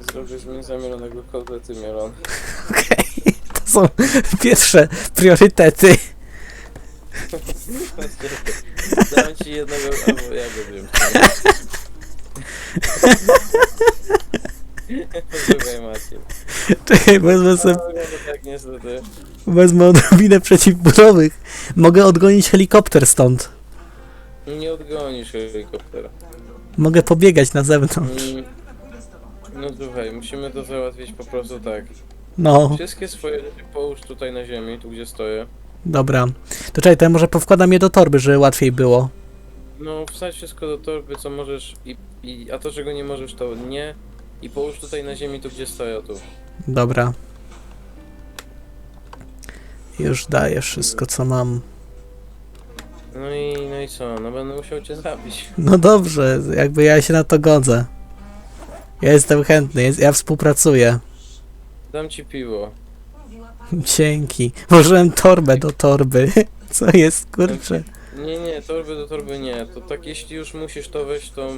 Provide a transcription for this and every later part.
Zrobię z mięsa mielonego kotlety mielone. Okej, to są pierwsze priorytety. Dam ci jednego, albo ja go wiem. Posłuchaj Maciej. Czekaj, wezmę, sobie, No, no tak niestety. wezmę odrobinę przeciwburowych. Mogę odgonić helikopter stąd. Nie odgonisz helikoptera. Mogę pobiegać na zewnątrz. Mm. No słuchaj, musimy to załatwić po prostu tak. No, Wszystkie swoje rzeczy połóż tutaj na ziemi, tu gdzie stoję. dobra. To czekaj, to ja może powkładam je do torby, żeby łatwiej było. No wsadź wszystko do torby, co możesz i, i a to czego nie możesz to nie. I połóż tutaj na ziemi, tu gdzie stoję, tu. Dobra. Już daję wszystko, co mam. No i, no i co, no będę musiał cię zabić. No dobrze, jakby ja się na to godzę. Ja jestem chętny, jest, ja współpracuję. Dam ci piwo. Dzięki. Włożyłem torbę do torby. Co jest, kurczę? Nie, nie, torby do torby nie. To tak jeśli już musisz, to weź tą...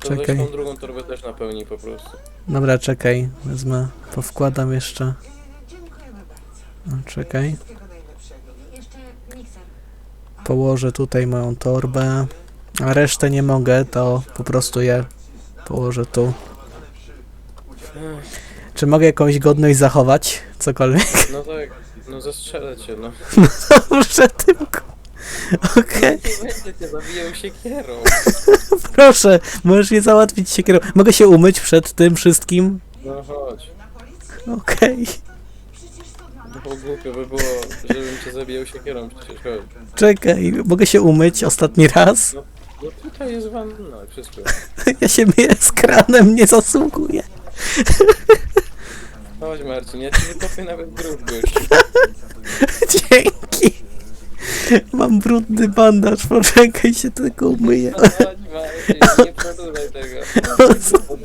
To weź Czekaj. tą drugą torbę też napełnij po prostu. Dobra, czekaj. Wezmę, powkładam jeszcze. No, czekaj. Położę tutaj moją torbę. A resztę nie mogę, to po prostu je położę tu. Czy mogę jakąś godność zachować? Cokolwiek? No tak, no zastrzelę cię, no. Dobrze, tylko. Okej, Nie będę cię zabijał siekierą. proszę, możesz je załatwić się kierą. Mogę się umyć przed tym wszystkim? No chodź. Okej. No bo głupio by było, żebym cię zabijał siekierą przecież, chodź. Czekaj, mogę się umyć ostatni raz? No tutaj jest wanna, wszystko. Ja się myję z kranem, nie zasługuję. Chodź Marcin, ja ci wykopię nawet grób gościu. Dzięki. Mam brudny bandaż, poczekaj się tylko umyję. Chodź Marcin, nie przedłużaj tego.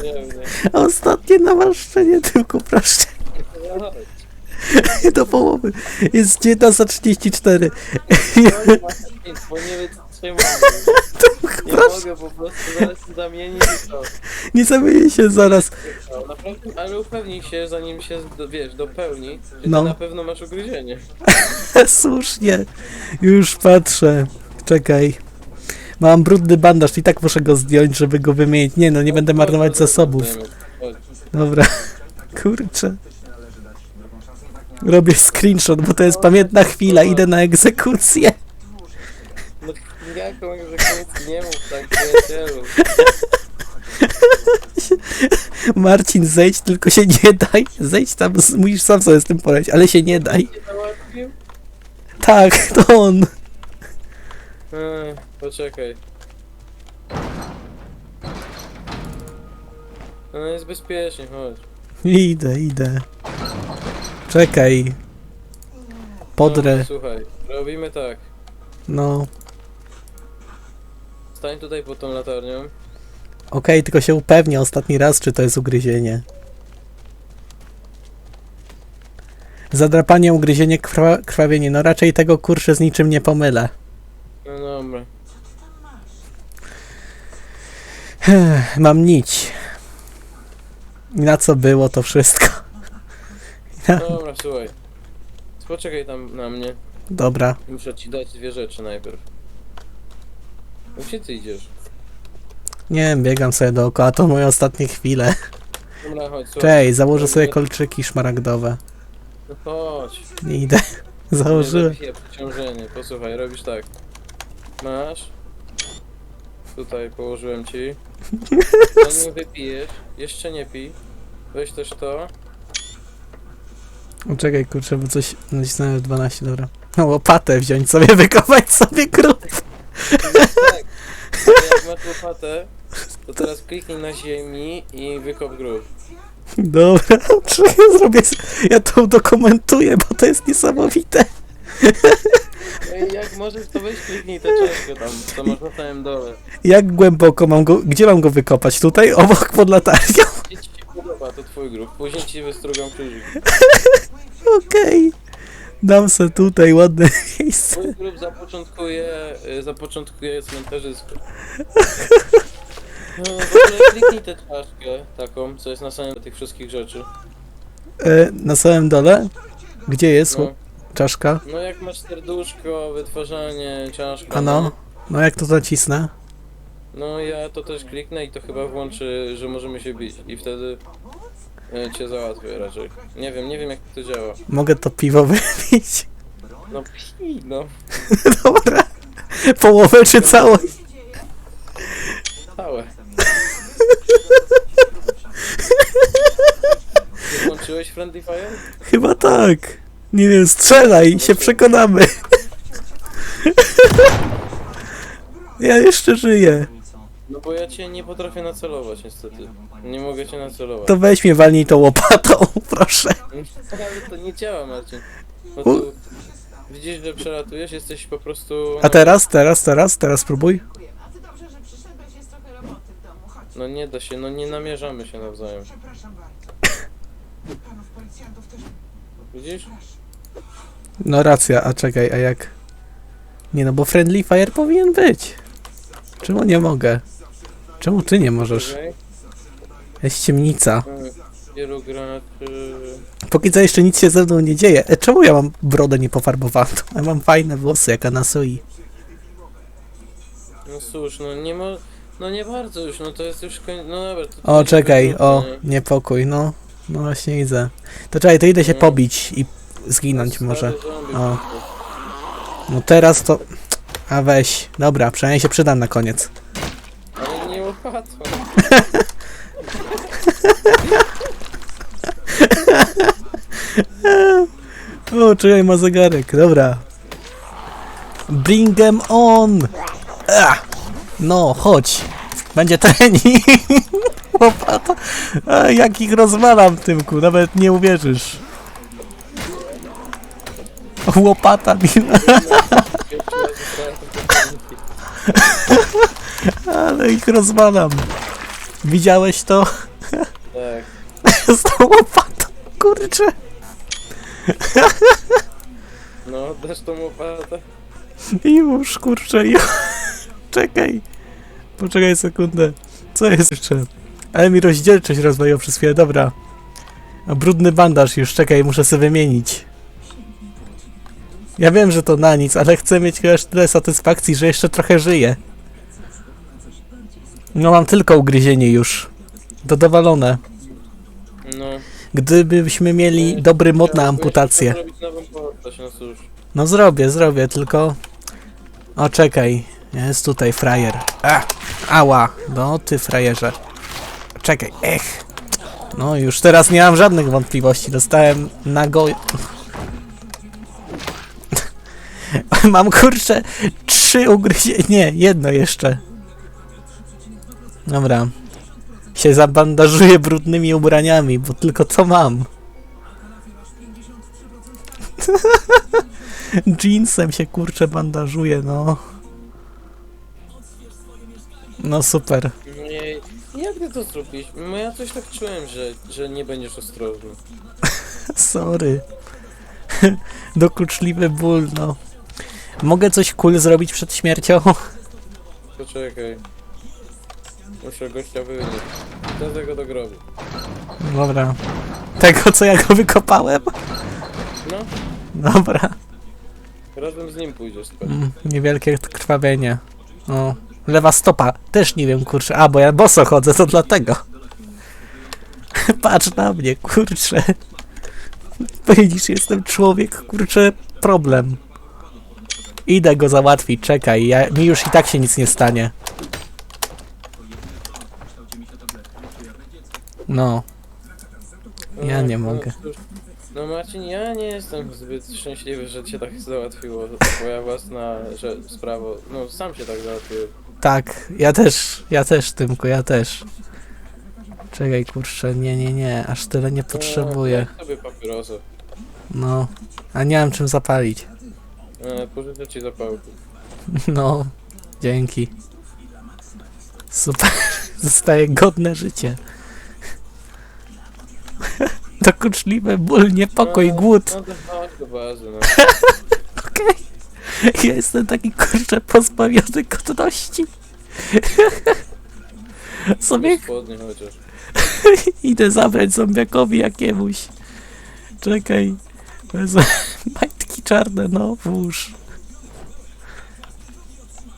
Nie, nie. Ostatnie namaszczenie tylko, proszę. Chodź. Do połowy. Jest 19.34. Chodź, Marcin, bo nie wytrzymam. Nie mogę po prostu zaraz zamienić i to. nie zamienię się zaraz. No, naprawdę, ale upewnij się, zanim się, do- wiesz, dopełni, że No. ty na pewno masz ugryzienie. Słusznie. Już patrzę. Czekaj. Mam brudny bandaż i tak muszę go zdjąć, żeby go wymienić. Nie no, nie będę marnować zasobów. Chodź. Dobra. Kurczę. Robię screenshot, bo to jest pamiętna chwila. Idę na egzekucję. No jaką egzekucję, nie mów tak, przyjacielu. Marcin, zejdź, tylko się nie daj. Zejdź tam, musisz sam sobie z tym poradzić, ale się nie daj. Nie załatwił? Tak, to on. Eee, poczekaj. No jest bezpiecznie, chodź. Idę, idę. Czekaj. Podrę. Dobra, słuchaj, robimy tak. No. Stań tutaj pod tą latarnią. Okej, tylko się upewnię ostatni raz, czy to jest ugryzienie. Zadrapanie, ugryzienie, krwa krwawienie. No raczej tego kurczę z niczym nie pomylę. No dobra. Mam nić. I Na co było to wszystko? Dobra, słuchaj. Poczekaj tam na mnie. Dobra. Muszę ci dać dwie rzeczy najpierw. No Gdzie ty idziesz? Nie wiem, biegam sobie dookoła, to moje ostatnie chwile. Dobra, chodź, słuchaj. Cześć, założę sobie kolczyki szmaragdowe. No chodź. Nie idę. Założyłem. Zabij przeciążenie. Posłuchaj, robisz tak. Masz. Tutaj położyłem ci. Zanim wypijesz, jeszcze nie pij. Weź też to. Czekaj, kurczę, bo coś nacisnąłem 12, dobra. No, łopatę wziąć sobie, wykopać sobie grób. Tak. Jak masz łopatę, to teraz kliknij na ziemi i wykop grób. Dobra, czy ja zrobię, ja to udokumentuję, bo to jest niesamowite. Jak możesz, to weź kliknij tę czaszkę tam, co masz na samym dole. Jak głęboko mam go, gdzie mam go wykopać? Tutaj, obok, pod latarnią? Gdzie ci się podoba, to twój grób. Później ci wystrugam krzyżyk. Okej. Dam se tutaj ładne miejsce. Twój grób zapoczątkuje, y, zapoczątkuje cmentarzysko. No, w ogóle kliknij tę czaszkę taką, co jest na samym tych wszystkich rzeczy. E, na samym dole? Gdzie jest No, czaszka? no jak masz serduszko, wytwarzanie, czaszka. A no? No jak to nacisnę? No ja to też kliknę i to chyba włączy, że możemy się bić i wtedy e, cię załatwię raczej. Nie wiem, nie wiem jak to działa. Mogę to piwo wypić? No pij, no. Dobra. Połowę czy całość? Całe. Nie włączyłeś Friendly Fire? Chyba tak. Nie wiem, strzelaj, się przekonamy. Ja jeszcze żyję. No bo ja cię nie potrafię nacelować niestety. Nie mogę cię nacelować. To weź mnie walnij tą łopatą, proszę. Ale to nie działa Marcin. Bo tu widzisz, że przelatujesz, jesteś po prostu... A teraz, teraz, teraz, teraz spróbuj. A ty dobrze, że przyszedłeś, jest trochę roboty w domu. Chodź, No nie da się, no nie namierzamy się nawzajem. przepraszam bardzo. Panów policjantów też Widzisz? No racja, a czekaj, a jak? Nie no, bo Friendly Fire powinien być. Czemu nie mogę? Czemu ty nie możesz? Okej. Jest ciemnica. E. Póki co jeszcze nic się ze mną nie dzieje. E, czemu ja mam brodę niepofarbowaną? Ja mam fajne włosy, jak Anasui. No cóż, no nie ma... No nie bardzo już, no to jest już koń... No dobra, to... O, czekaj, o, niepokój, no. No właśnie widzę. To czekaj, to idę się No. pobić i zginąć Stary może. zombie O. No teraz to... A weź. Dobra, przynajmniej się przydam na koniec. Łatwo. O, czekaj, ma zegarek, dobra. Bring them on! Ach. No, chodź. Będzie trening. Łopata. A, jak ich rozwalam, Tymku, nawet nie uwierzysz. Łopata mi... Ale ich rozwalam. Widziałeś to? Tak. Z tą łopatą, kurczę. No, dasz tą łopatę? Już, kurczę, już. Czekaj. Poczekaj sekundę. Co jest jeszcze? Ale mi rozdzielczość rozwaliła przez chwilę, dobra. A brudny bandaż już, czekaj, muszę sobie wymienić. Ja wiem, że to na nic, ale chcę mieć chociaż tyle satysfakcji, że jeszcze trochę żyję. No mam tylko ugryzienie już. To dowalone. No. Gdybyśmy mieli dobry mod na amputację. Chciałbym zrobić nową postać, no cóż. No zrobię, zrobię, tylko... O, czekaj. Jest tutaj frajer. A, ała. No, ty frajerze. Czekaj, ech. No, już teraz nie mam żadnych wątpliwości. Dostałem na go... mam, kurczę, trzy ugryzienia. Nie, jedno jeszcze. Dobra. Się zabandażuję brudnymi ubraniami, bo tylko to mam. Jeansem się kurczę bandażuje, no. No super. Nie, jak ty to zrobić? No ja coś tak czułem, że, że nie będziesz ostrożny. Sorry. Dokuczliwy ból, no. Mogę coś cool zrobić przed śmiercią? Poczekaj. Muszę gościa wynieść. Do tego do grobu. Dobra. Tego, co ja go wykopałem? No, Dobra. razem z nim pójdziesz spać. Mm, niewielkie krwawienie. O. Lewa stopa. Też nie wiem, kurczę. A, bo ja boso chodzę, to dlatego. Patrz na mnie, kurczę. Widzisz, jestem człowiek, kurczę, problem. Idę go załatwić, czekaj, ja, mi już i tak się nic nie stanie. No, Ja nie no, mogę. No Marcin, ja nie jestem zbyt szczęśliwy, że cię tak załatwiło. To twoja własna że, sprawa. No sam się tak załatwiłem. tak, ja też, ja też, Tymku, ja też. Czekaj, kurczę, nie, nie, nie, aż tyle nie potrzebuję. No, sobie papierosa. No, a nie mam czym zapalić. E, pożyczę ci zapałki. No, dzięki. Super, zostaje godne życie. Dokuczliwy ból, niepokój, No, głód. No do bazy, no. Okej. Ja jestem taki kurczę pozbawiony godności. Sobie Spodnie chociaż. idę zabrać zombiakowi jakiemuś. Czekaj. Wezmę majtki czarne, no włóż.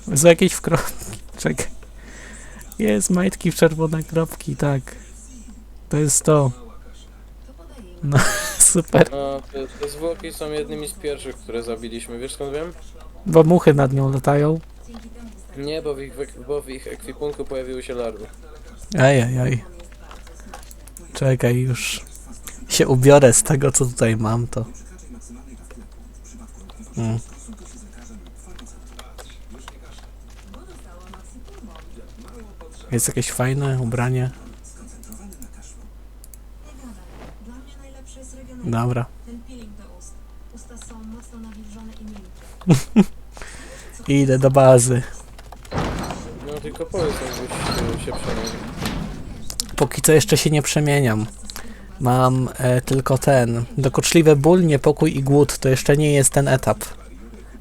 Wezmę jakieś w kropki. Czekaj. Jest majtki w czerwone kropki, tak. To jest to. No, super. No, te, te zwłoki są jednymi z pierwszych, które zabiliśmy. Wiesz skąd wiem? Bo muchy nad nią latają. Nie, bo w ich, wek- bo w ich ekwipunku pojawiły się larwy. Ej, ej, ej. Czekaj, już się ubiorę z tego, co tutaj mam, to... Mm. Jest jakieś fajne ubranie? Dla mnie najlepszy jest regionalny. Dobra. Ten peeling do ust. Usta są mocno nawilżone i miękkie. Idę do bazy. No tylko powiedz, jakbyś e, się przemienił. Póki co jeszcze się nie przemieniam. Mam e, tylko ten. Dokuczliwy ból, niepokój i głód. To jeszcze nie jest ten etap.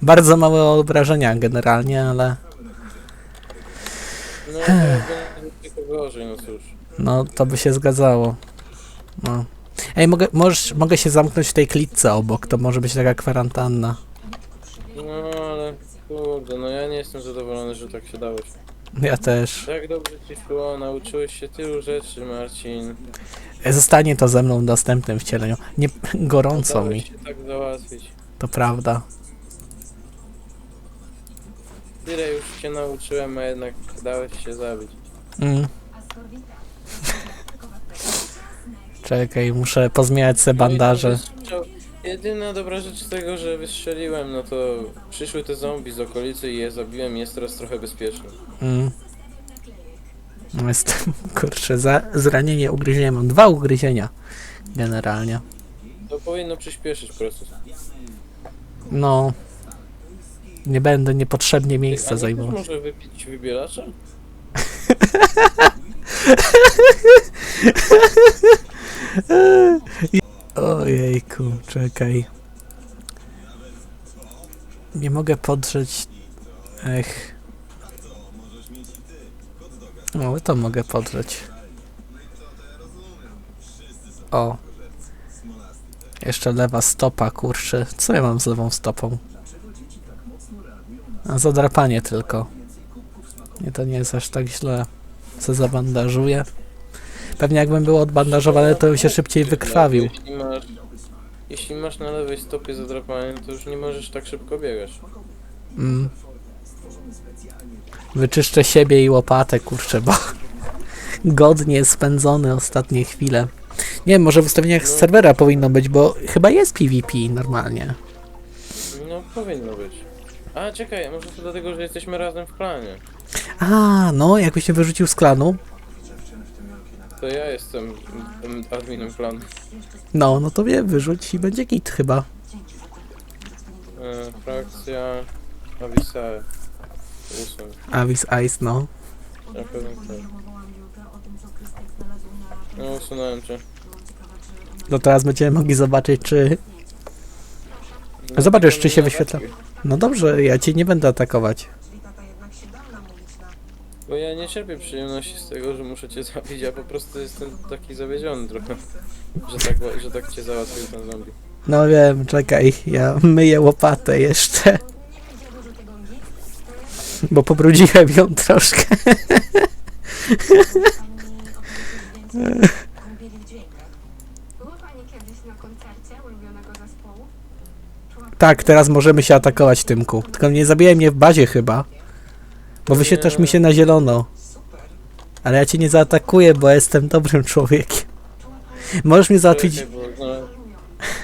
Bardzo małe obrażenia generalnie, ale No to będzie gorzej, no cóż. no to by się zgadzało. No. Ej, mogę, możesz, mogę się zamknąć w tej klitce obok. To może być taka kwarantanna. No ale kurde, no ja nie jestem zadowolony, że tak się dało. Ja też. Tak dobrze ci szło, nauczyłeś się tylu rzeczy, Marcin. E, Zostanie to ze mną w następnym wcieleniu. Nie, gorąco Dałeś mi, się tak załatwić. to prawda. Tyle już cię nauczyłem, a jednak dałeś się zabić. Mm. Czekaj, muszę pozmieniać se bandaże. No wystrzał- Jedyna dobra rzecz z tego, że wystrzeliłem, no to przyszły te zombie z okolicy i je zabiłem jest teraz trochę bezpieczny. Mm. No Jest, kurczę, za zranienie, ugryzienie. Mam dwa ugryzienia. Generalnie. To powinno przyspieszyć proces. No. Nie będę niepotrzebnie A miejsca nie zajmował. może wypić wybielacza? Ojejku, czekaj. Nie mogę podrzeć. Ech. No, to mogę podrzeć. O. Jeszcze lewa stopa, kurczę. Co ja mam z lewą stopą? A zadrapanie tylko. Nie, to nie jest aż tak źle. Se zabandażuję. Pewnie jakbym był odbandażowany, to bym się szybciej wykrwawił. Jeśli masz, jeśli masz na lewej stopie zadrapanie, to już nie możesz tak szybko biegać. Mm. Wyczyszczę siebie i łopatę, kurczę, bo godnie spędzone ostatnie chwile. Nie wiem, może w ustawieniach z No. serwera powinno być, bo chyba jest PvP normalnie. No powinno być. A czekaj, może to dlatego, że jesteśmy razem w planie. A, no, jakbyś mnie wyrzucił z klanu. To ja jestem adminem planu. No, no to mnie wyrzuć i będzie git chyba. E, frakcja Avisae. Usuń. Avis Ice, no. Na pewno tak. No usunąłem cię. No teraz będziemy mogli zobaczyć, czy... No, Zobaczysz, czy się wyświetla. No dobrze, ja cię nie będę atakować. Czyli tata jednak się dał namówić na... Bo ja nie czerpię przyjemności z tego, że muszę cię zabić, ja po prostu jestem taki zawiedziony trochę. Że tak, że tak cię załatwił ten zombie. No wiem, czekaj, ja myję łopatę jeszcze, bo pobrudziłem ją troszkę. Tak, teraz możemy się atakować, Tymku. Tylko nie zabijaj mnie w bazie chyba. Bo wyświetlasz mi się na zielono. Ale ja cię nie zaatakuję, bo jestem dobrym człowiekiem. Możesz mnie załatwić...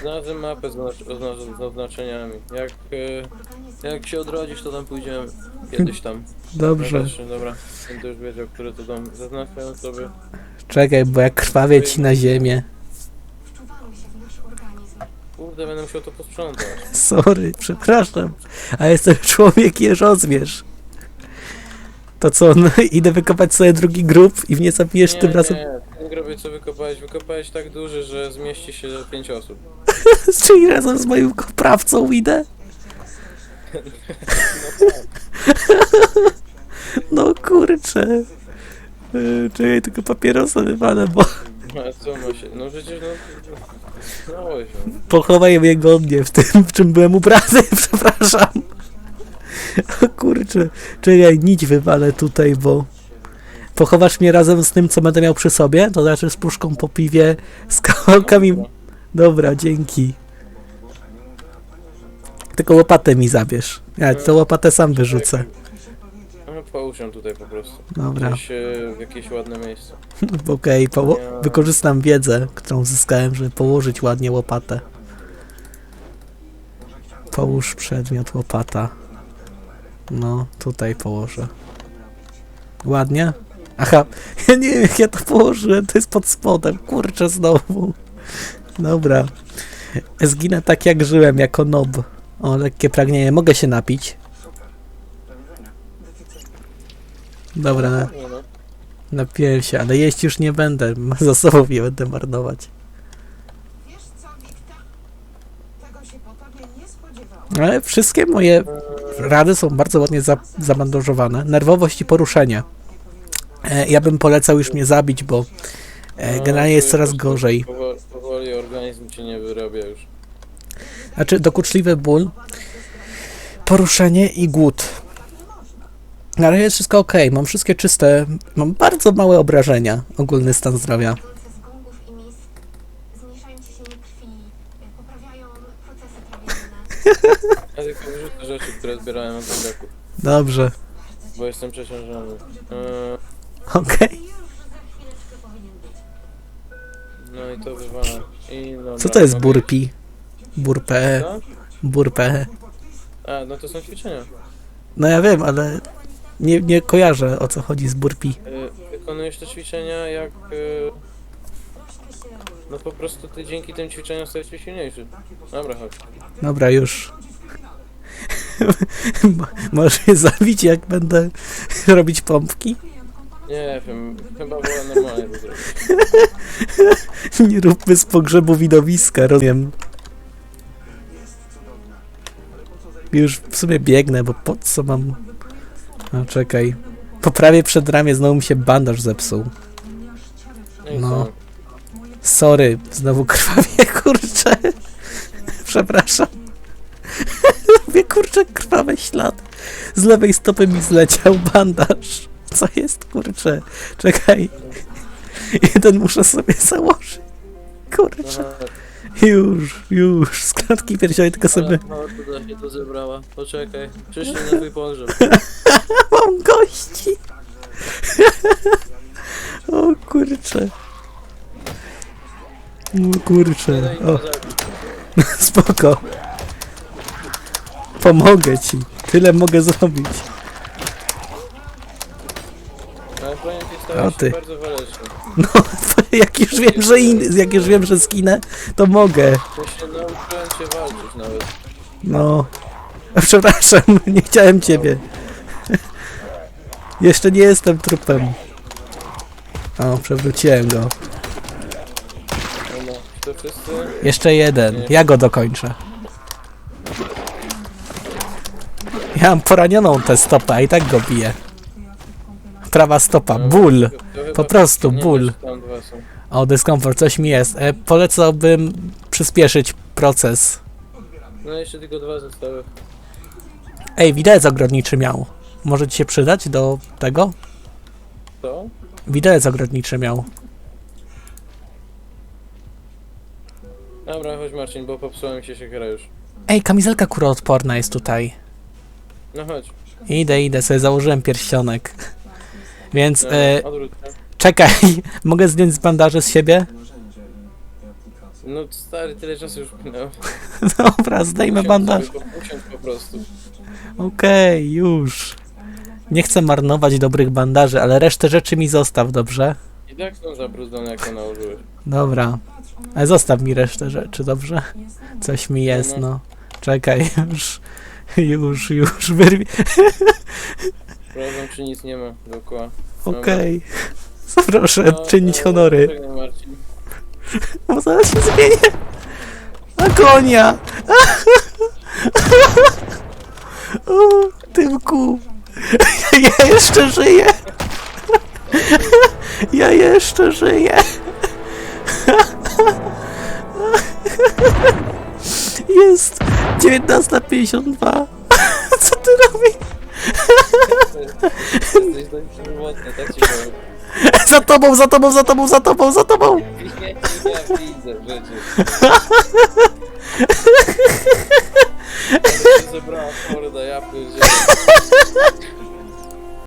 Znalazłem- mapę z, znacz- oznacz- z oznaczeniami. Jak, e, jak się odrodzisz, to tam pójdziemy. Kiedyś tam. Dobrze. Zobaczmy, dobra. Będę już wiedział, który to dom. Zaznaczam sobie. Czekaj, bo jak krwawię ci na ziemię. Się. Kurde, będę musiał to posprzątać. Sorry, przepraszam. A jestem człowiek jeżozmierz. To co, no, idę wykopać sobie drugi grób i mnie zabijesz tym razem. Nie, ten grobie co wykopałeś, wykopałeś tak duży, że zmieści się 5 osób. Czyli razem z moim koprawcą idę? No kurczę. Yy, Czekaj, tylko papierosa wywalę, bo No, A co ma się? No przecież no... Pochowaj mnie godnie w tym, w czym byłem ubrany, przepraszam. O kurczę, czekaj, nić wywalę tutaj, bo pochowasz mnie razem z tym, co będę miał przy sobie, to znaczy z puszką po piwie, z kawałkami... Dobra, dzięki. Tylko łopatę mi zabierz. Ja tę łopatę sam wyrzucę. No połóż ją tutaj po prostu. Dobra, Gdzieś e, w jakieś ładne miejsce. okej, poło- wykorzystam wiedzę, którą uzyskałem, żeby położyć ładnie łopatę. Połóż przedmiot łopata. No, tutaj położę. Ładnie? Aha, ja nie wiem jak ja to położyłem, to jest pod spodem, kurczę znowu. Dobra. Zginę tak jak żyłem, jako nob. O, lekkie pragnienie, mogę się napić. Dobra, napiłem się, ale jeść już nie będę, zasobów nie będę marnować. Ale wszystkie moje rady są bardzo ładnie za, zabandażowane. Nerwowość i poruszenie. E, ja bym polecał już mnie zabić, bo e, generalnie jest coraz gorzej. Powoli, powoli organizm cię nie wyrabia już. Znaczy dokuczliwy ból, poruszenie i głód. Na razie jest wszystko ok, mam wszystkie czyste, mam bardzo małe obrażenia, ogólny stan zdrowia. Ja tylko rzeczy, które zbierałem od zębiaków, Dobrze, bo jestem przeciążony. Eee, okej. No i to wywala. I dobra, Co to jest mogę- burpi? Burpe, burpe. A, no to są ćwiczenia. No ja wiem, ale nie, nie kojarzę o co chodzi z burpi. E, wykonujesz te ćwiczenia jak... E, no po prostu ty dzięki tym ćwiczeniom stajesz się silniejszy. Dobra, chodź. Dobra, już. Mo- Możesz mnie zabić, jak będę robić pompki? Nie wiem, chyba wolę normalnie to zrobić. Nie róbmy z pogrzebu widowiska, rozumiem. Już w sumie biegnę, bo po co mam... No czekaj. Po prawie przed ramię znowu mi się bandaż zepsuł. No i No. co? Sorry, znowu krwawie, kurczę. Przepraszam. Mówię, kurczę, krwawe ślady. Z lewej stopy mi zleciał bandaż. Co jest, kurczę? Czekaj. Jeden muszę sobie założyć. Kurczę. Już, już. Z klatki piersiowej tylko sobie... no tutaj się to zebrała. Poczekaj, przyszli na twój pogrzeb. Mam gości. O kurczę. O kurczę. O, spoko. Pomogę ci. Tyle mogę zrobić. Ale ty. bardzo waleczny. No, jak już wiem, że in, jak już wiem, że skinę, to mogę. Się nauczyłem cię walczyć nawet. No. Przepraszam, nie chciałem ciebie. Jeszcze nie jestem trupem. O, przewróciłem go. No. To wszyscy... Jeszcze jeden. Ja go dokończę. Ja mam poranioną tę stopę, a i tak go biję. Prawa stopa, no, ból. Po prostu ból. wiesz, Tam dwa są. O, dyskomfort, coś mi jest. E, polecałbym przyspieszyć proces. No jeszcze tylko dwa zostały. Ej, widelec ogrodniczy miał. Może ci się przydać do tego? Co? Widelec ogrodniczy miał. Dobra, chodź Marcin, bo popsuła mi się siekiera już. Ej, kamizelka kuroodporna jest tutaj. No chodź. Idę, idę, sobie założyłem pierścionek. Więc No, e, odwróć się. czekaj, mogę zdjąć z bandaży z siebie? No stary, tyle czasu już minęło. Dobra, zdejmę Usiądź bandaż. sobie, po- Usiądź po prostu. Okej, już. Nie chcę marnować dobrych bandaży, ale resztę rzeczy mi zostaw, dobrze? I tak są zabrudzone, jak to nałożyłeś. Dobra. Ale zostaw mi resztę rzeczy, dobrze? Coś mi jest, no. Czekaj, już. Już, już, wyrwie. Sprawdzam, czy nic nie ma dookoła. Okej. Proszę No, czynić to- honory. Czekaj, Marcin. Bo zaraz się zmienię. Na konia! O, Tymku! Ja jeszcze żyję! Ja jeszcze żyję. Jest 19.52. Co ty robisz? Jesteś dość tak ci powiem. Za tobą, za tobą, za tobą, za tobą, za tobą. Ja widzę w życiu. Zebrała morda, ja.